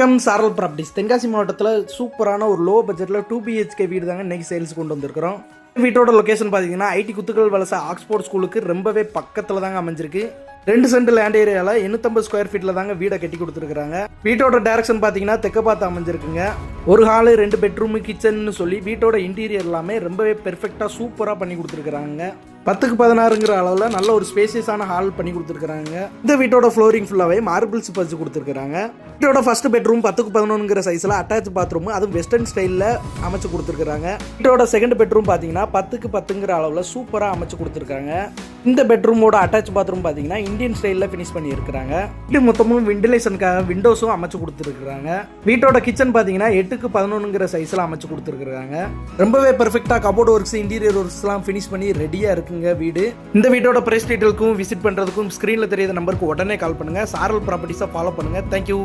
வணக்கம் சாரல் ப்ராப்பர்ட்டிஸ். தென்காசி மாவட்டத்தில் சூப்பரான ஒரு லோ பட்ஜெட்டில் டூ பிஹெச்கே வீடு தாங்க இன்றைக்கி சேல்ஸ் கொண்டு வந்திருக்கிறோம். வீட்டோட லொக்கேஷன் பார்த்தீங்கன்னா ஐடி குத்துக்கள் வலச ஆக்ஸ்போர்ட் ஸ்கூலுக்கு ரொம்பவே பக்கத்தில் தாங்க அமைஞ்சிருக்கு. ரெண்டு சென்ட் லேண்ட் ஏரியாவில் எண்ணூத்தம்பது ஸ்கொயர் ஃபீட்டில் தாங்க வீடை கட்டி கொடுத்துருக்காங்க வீட்டோட டேரக்ஷன் பார்த்தீங்கன்னா தெக்க பார்த்து அமைஞ்சிருக்குங்க. ஒரு ஹாலு ரெண்டு பெட்ரூமு கிச்சன்னு சொல்லி வீட்டோட இன்டீரியர் எல்லாமே ரொம்பவே பெர்ஃபெக்டாக சூப்பராக பண்ணி கொடுத்துருக்குறாங்க. பத்துக்கு பதினாறுங்கிற அளவில் நல்ல ஒரு ஸ்பேசியஸான ஹால் பண்ணி கொடுத்துருக்காங்க இந்த வீட்டோட ஃப்ளோரிங் ஃபுல்லாகவே மார்பிள்ஸ் பதிச்சு கொடுத்துருக்காங்க வீட்டோட ஃபர்ஸ்ட் பெட்ரூம் பத்துக்கு பதினொன்றுங்கிற சைஸில் அட்டாச் பாத்ரூம் அதுவும் வெஸ்டர்ன் ஸ்டைலில் அமைச்சு கொடுத்துருக்காங்க வீட்டோட செகண்ட் பெட்ரூம் பார்த்தீங்கன்னா பத்துக்கு பத்துங்கிற அளவில் சூப்பராக அமைச்சு கொடுத்துருக்காங்க. இந்த பெட்ரூமோட அட்டாச் பாத்ரூம் பார்த்தீங்கன்னா இந்தியன் ஸ்டைலில் ஃபினிஷ் பண்ணியிருக்கிறாங்க. வீடு மொத்தமும் வெண்டிலேஷனுக்காக விண்டோஸும் அமைச்சு கொடுத்துருக்குறாங்க. வீட்டோட கிச்சன் பார்த்தீங்கன்னா எட்டுக்கு பதினொன்றுங்கிற சைஸில் அமைச்சு கொடுத்துருக்குறாங்க. ரொம்பவே பெர்ஃபெக்டாக கபோர்ட் ஒர்க்ஸ் இன்டீரியர் ஒர்க்ஸ்லாம் ஃபினிஷ் பண்ணி ரெடியாக இருக்குங்க வீடு. இந்த வீட்டோட ப்ரைஸ் டீட்டெயிலுக்கும் விசிட் பண்ணுறதுக்கும் ஸ்க்ரீனில் தெரியாத நம்பருக்கு உடனே கால் பண்ணுங்கள் சாரல் ப்ராப்பர்ட்டிஸாக ஃபாலோ பண்ணுங்கள் தேங்க்யூ